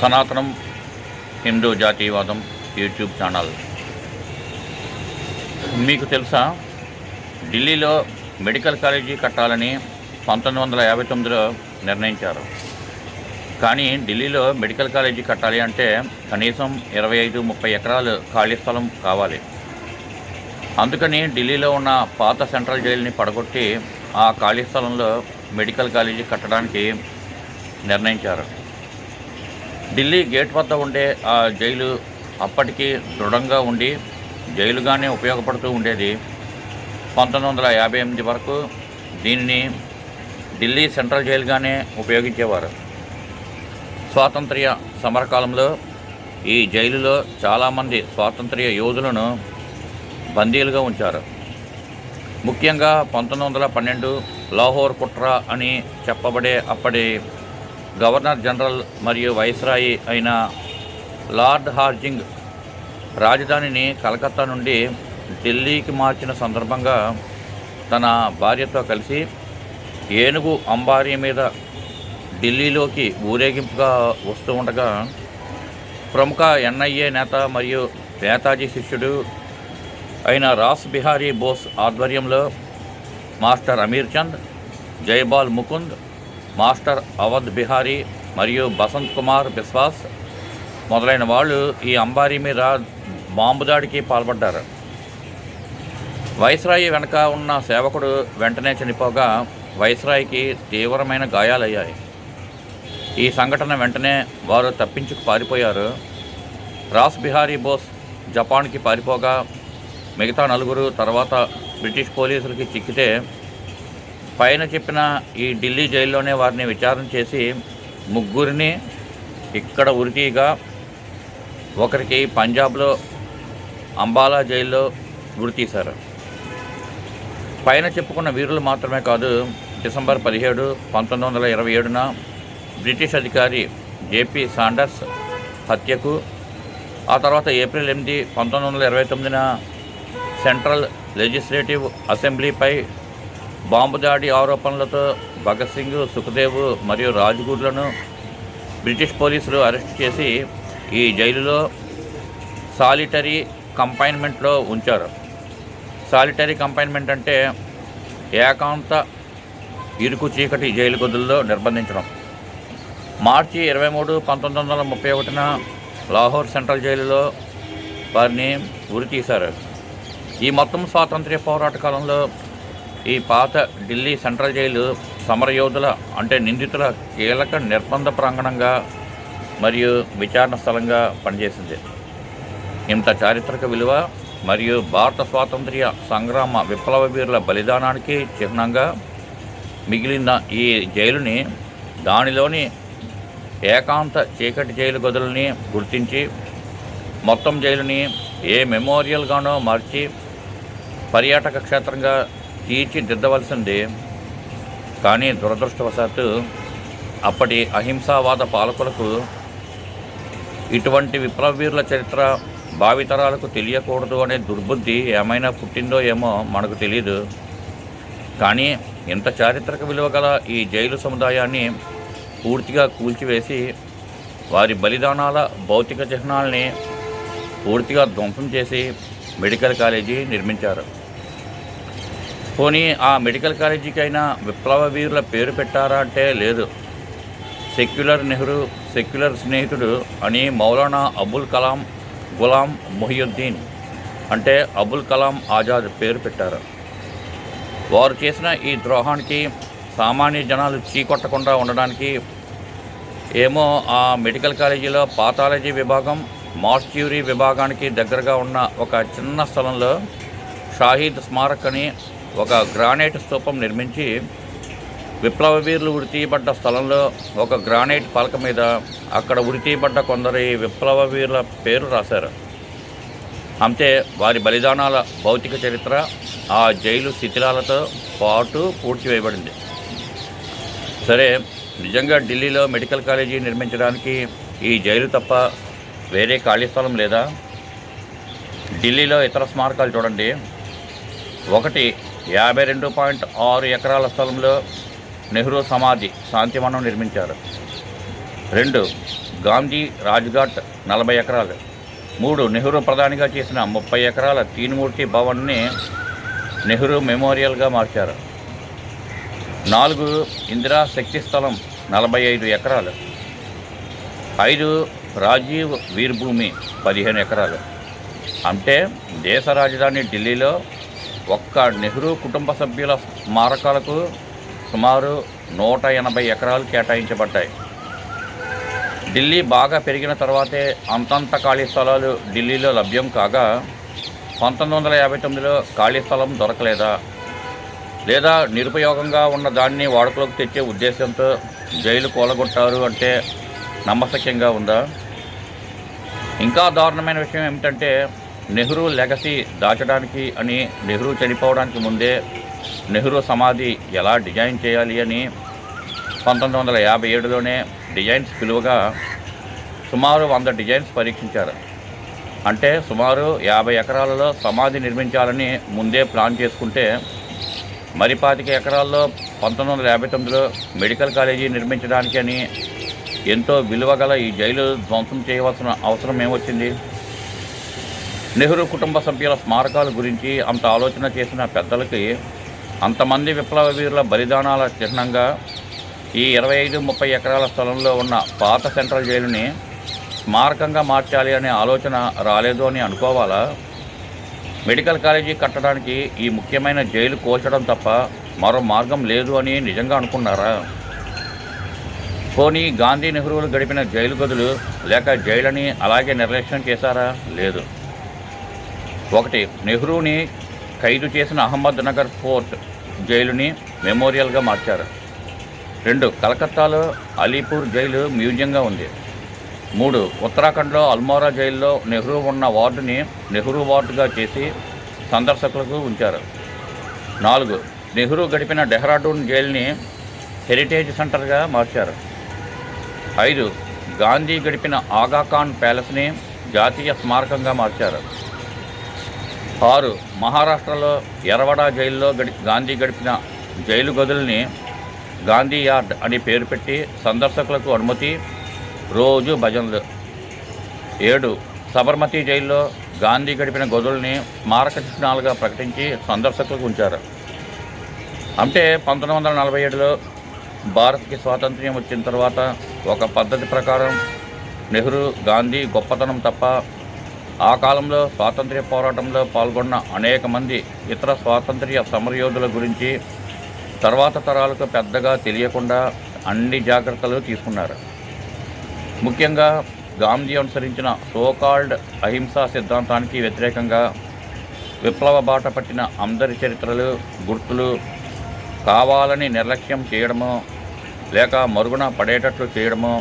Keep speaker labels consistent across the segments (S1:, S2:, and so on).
S1: సనాతనం హిందూ జాతీయవాదం YouTube channel. మీకు తెలుసా? ఢిల్లీలో మెడికల్ కాలేజీ కట్టాలని పంతొమ్మిది వందల యాభై తొమ్మిదిలో నిర్ణయించారు. కానీ ఢిల్లీలో మెడికల్ కాలేజీ కట్టాలి అంటే కనీసం ఇరవై ఐదు ముప్పై ఎకరాలు ఖాళీ స్థలం కావాలి. అందుకని ఢిల్లీలో ఉన్న పాత సెంట్రల్ జైలుని పడగొట్టి ఆ ఖాళీ స్థలంలో మెడికల్ కాలేజీ కట్టడానికి నిర్ణయించారు. ఢిల్లీ గేట్ వద్ద ఉండే ఆ జైలు అప్పటికి దృఢంగా ఉండి జైలుగానే ఉపయోగపడుతూ ఉండేది. పంతొమ్మిది వందల యాభై ఎనిమిది వరకు దీనిని ఢిల్లీ సెంట్రల్ జైలుగానే ఉపయోగించేవారు. స్వాతంత్ర్య సమరకాలంలో ఈ జైలులో చాలామంది స్వాతంత్ర్య యోధులను బందీలుగా ఉంచారు. ముఖ్యంగా పంతొమ్మిది వందల పన్నెండు లాహోర్ కుట్ర అని చెప్పబడే అప్పటి గవర్నర్ జనరల్ మరియు వైస్రాయి అయిన లార్డ్ హార్జింగ్ రాజధానిని కలకత్తా నుండి ఢిల్లీకి మార్చిన సందర్భంగా తన భార్యతో కలిసి ఏనుగు అంబారీ మీద ఢిల్లీలోకి ఊరేగింపుగా వస్తూ ఉండగా ప్రముఖ ఎన్ఐఏ నేత మరియు నేతాజీ శిష్యుడు అయిన రాస్ బిహారీ బోస్ ఆధ్వర్యంలో మాస్టర్ అమీర్ చంద్ జైబాల్ ముకుంద్ మాస్టర్ అవధ్ బిహారీ మరియు బసంత్ కుమార్ బిశ్వాస్ మొదలైన వాళ్ళు ఈ అంబారీ మీద బాంబు దాడికి పాల్పడ్డారు. వైస్రాయి వెనక ఉన్న సేవకుడు వెంటనే చనిపోగా వైస్రాయికి తీవ్రమైన గాయాలయ్యాయి. ఈ సంఘటన వెంటనే వారు తప్పించుకు పారిపోయారు. రాస్ బిహారీ బోస్ జపాన్కి పారిపోగా మిగతా నలుగురు తర్వాత బ్రిటిష్ పోలీసులకి చిక్కితే పైన చెప్పిన ఈ ఢిల్లీ జైల్లోనే వారిని విచారణ చేసి ముగ్గురిని ఇక్కడ ఉరితీగా ఒకరికి పంజాబ్లో అంబాలా జైల్లో ఉరితీశారు. పైన చెప్పుకున్న వీరులు మాత్రమే కాదు డిసెంబర్ పదిహేడు పంతొమ్మిది వందల ఇరవై ఏడున బ్రిటిష్ అధికారి జేపీ సాండర్స్ హత్యకు ఆ తర్వాత ఏప్రిల్ ఎనిమిది పంతొమ్మిది వందల ఇరవై తొమ్మిదిన సెంట్రల్ లెజిస్లేటివ్ అసెంబ్లీపై బాంబు దాడి ఆరోపణలతో భగత్ సింగ్ సుఖదేవ్ మరియు రాజ్గుర్లను బ్రిటిష్ పోలీసులు అరెస్ట్ చేసి ఈ జైలులో సాలిటరీ కంపైన్మెంట్లో ఉంచారు. సాలిటరీ కంపైన్మెంట్ అంటే ఏకాంత ఇరుకు చీకటి జైలు గదుల్లో నిర్బంధించడం. మార్చి ఇరవై మూడు పంతొమ్మిది వందల ముప్పై ఒకటిన లాహోర్ సెంట్రల్ జైలులో వారిని ఉరితీశారు ఈ మొత్తం స్వాతంత్ర్య పోరాట కాలంలో ఈ పాత ఢిల్లీ సెంట్రల్ జైలు సమరయోధుల అంటే నిందితుల కీలక నిర్బంధ ప్రాంగణంగా మరియు విచారణ స్థలంగా పనిచేసింది. ఇంత చారిత్రక విలువ మరియు భారత స్వాతంత్ర్య సంగ్రామ విప్లవ వీరుల బలిదానానికి చిహ్నంగా మిగిలిన ఈ జైలుని దానిలోని ఏకాంత చీకటి జైలు గదులని గుర్తించి మొత్తం జైలుని ఏ మెమోరియల్గానో మార్చి పర్యాటక క్షేత్రంగా తీర్చిదిద్దవలసిందే కానీ దురదృష్టవశాత్తు అప్పటి అహింసావాద పాలకులకు ఇటువంటి విప్లవ వీరుల చరిత్ర భావితరాలకు తెలియకూడదు అనే దుర్బుద్ధి ఏమైనా పుట్టిందో ఏమో మనకు తెలియదు కానీ ఇంత చారిత్రక విలువ గల ఈ జైలు సముదాయాన్ని పూర్తిగా కూల్చివేసి వారి బలిదానాల భౌతిక చిహ్నాల్ని పూర్తిగా ధ్వంసం చేసి మెడికల్ కాలేజీ నిర్మించారు. పోనీ ఆ మెడికల్ కాలేజీకైనా విప్లవ వీరుల పేరు పెట్టారా అంటే లేదు. సెక్యులర్ నెహ్రూ సెక్యులర్ స్నేహితుడు అని మౌలానా అబుల్ కలాం గులాం మొహియుద్దీన్ అంటే అబుల్ కలాం ఆజాద్ పేరు పెట్టారు. వారు చేసిన ఈ ద్రోహానికి సామాన్య జనాలు చీకొట్టకుండా ఉండడానికి ఏమో ఆ మెడికల్ కాలేజీలో పాథాలజీ విభాగం మార్చ్యూరీ విభాగానికి దగ్గరగా ఉన్న ఒక చిన్న స్థలంలో షాహీద్ స్మారక్ అని ఒక గ్రానైట్ స్తూపం నిర్మించి విప్లవ వీరులు ఉరితీయబడ్డ స్థలంలో ఒక గ్రానైట్ పలక మీద అక్కడ ఉరితీయబడ్డ కొందరి విప్లవ వీరుల పేరు రాశారు. అంతే వారి బలిదానాల భౌతిక చరిత్ర ఆ జైలు శిథిలాలతో పాటు పూర్తి వేయబడింది సరే నిజంగా ఢిల్లీలో మెడికల్ కాలేజీ నిర్మించడానికి ఈ జైలు తప్ప వేరే ఖాళీ స్థలం లేదా? ఢిల్లీలో ఇతర స్మారకాలు చూడండి. ఒకటి యాభై రెండు పాయింట్ ఆరు ఎకరాల స్థలంలో నెహ్రూ సమాధి శాంతివనం నిర్మించారు. రెండు గాంధీ రాజ్ఘాట్ నలభై ఎకరాలు. మూడు నెహ్రూ ప్రధానిగా చేసిన ముప్పై ఎకరాల తీన్మూర్తి భవన్ని నెహ్రూ మెమోరియల్గా మార్చారు. నాలుగు ఇందిరా శక్తి స్థలం నలభై ఐదు ఎకరాలు. ఐదు రాజీవ్ వీర్భూమి పదిహేను ఎకరాలు. అంటే దేశ రాజధాని ఢిల్లీలో ఒక్క నెహ్రూ కుటుంబ సభ్యుల స్మారకాలకు సుమారు నూట ఎనభై ఎకరాలు కేటాయించబడ్డాయి. ఢిల్లీ బాగా పెరిగిన తర్వాతే అంతంత ఖాళీ స్థలాలు ఢిల్లీలో లభ్యం కాగా పంతొమ్మిది వందల యాభై తొమ్మిదిలో ఖాళీ స్థలం దొరకలేదా? లేదా నిరుపయోగంగా ఉన్న దాన్ని వాడుకలోకి తెచ్చే ఉద్దేశంతో జైలు కూలగొట్టారు అంటే నమ్మశక్యంగా ఉందా? ఇంకా దారుణమైన విషయం ఏమిటంటే నెహ్రూ లెగసీ దాచడానికి అని నెహ్రూ చనిపోవడానికి ముందే నెహ్రూ సమాధి ఎలా డిజైన్ చేయాలి అని పంతొమ్మిది వందల యాభై ఏడులోనే డిజైన్స్ పిలువగా సుమారు వంద డిజైన్స్ పరీక్షించారు. అంటే సుమారు యాభై ఎకరాలలో సమాధి నిర్మించాలని ముందే ప్లాన్ చేసుకుంటే మరి పాతిక ఎకరాల్లో పంతొమ్మిది వందల యాభై తొమ్మిదిలో మెడికల్ కాలేజీ నిర్మించడానికి అని ఎంతో విలువ గల ఈ జైలు ధ్వంసం చేయవలసిన అవసరం ఏమొచ్చింది? నెహ్రూ కుటుంబ సభ్యుల స్మారకాల గురించి అంత ఆలోచన చేసిన పెద్దలకి అంతమంది విప్లవ వీరుల బలిదానాల చిహ్నంగా ఈ ఇరవై ఐదు ముప్పై ఎకరాల స్థలంలో ఉన్న పాత సెంట్రల్ జైలుని స్మారకంగా మార్చాలి అనే ఆలోచన రాలేదు అని అనుకోవాలా? మెడికల్ కాలేజీ కట్టడానికి ఈ ముఖ్యమైన జైలు కోల్చడం తప్ప మరో మార్గం లేదు అని నిజంగా అనుకున్నారా? పోనీ గాంధీ నెహ్రూలు గడిపిన జైలు గదులు లేక జైలని అలాగే నిర్లక్ష్యం చేశారా? లేదు. ఒకటి నెహ్రూని ఖైదు చేసిన అహ్మద్ నగర్ ఫోర్ట్ జైలుని మెమోరియల్గా మార్చారు. రెండు కలకత్తాలో అలీపూర్ జైలు మ్యూజియంగా ఉంది. మూడు ఉత్తరాఖండ్లో అల్మోరా జైల్లో నెహ్రూ ఉన్న వార్డుని నెహ్రూ వార్డుగా చేసి సందర్శకులకు ఉంచారు. నాలుగు నెహ్రూ గడిపిన డెహ్రాడూన్ జైలుని హెరిటేజ్ సెంటర్గా మార్చారు. ఐదు గాంధీ గడిపిన ఆగాఖాన్ ప్యాలెస్ని జాతీయ స్మారకంగా మార్చారు. ఆరు మహారాష్ట్రలో ఎరవడ జైల్లో గడి గాంధీ గడిపిన జైలు గదుల్ని గాంధీ యార్డ్ అని పేరు పెట్టి సందర్శకులకు అనుమతి రోజు భజనలు. ఏడు సబర్మతి జైల్లో గాంధీ గడిపిన గదుల్ని స్మారక చిహ్నాలుగా ప్రకటించి సందర్శకులకు ఉంచారు. అంటే పంతొమ్మిది వందల నలభై ఏడులో భారత్కి స్వాతంత్ర్యం వచ్చిన తర్వాత ఒక పద్ధతి ప్రకారం నెహ్రూ గాంధీ గొప్పతనం తప్ప ఆ కాలంలో స్వాతంత్ర్య పోరాటంలో పాల్గొన్న అనేక మంది ఇతర స్వాతంత్ర్య సమరయోధుల గురించి తర్వాత తరాలకు పెద్దగా తెలియకుండా అన్ని జాగ్రత్తలు తీసుకున్నారు. ముఖ్యంగా గాంధీ అనుసరించిన సోకాల్డ్ అహింసా సిద్ధాంతానికి వ్యతిరేకంగా విప్లవ బాట పట్టిన అందరి చరిత్రలు గుర్తులు కావాలని నిర్లక్ష్యం చేయడమో లేక మరుగున పడేటట్లు చేయడమో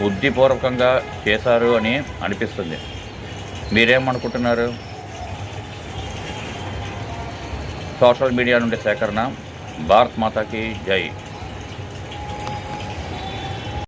S1: బుద్ధిపూర్వకంగా చేశారు అని అనిపిస్తుంది. మీరేమనుకుంటున్నారు? సోషల్ మీడియా నుండి సేకరణ భారత్ మాతాకి జై.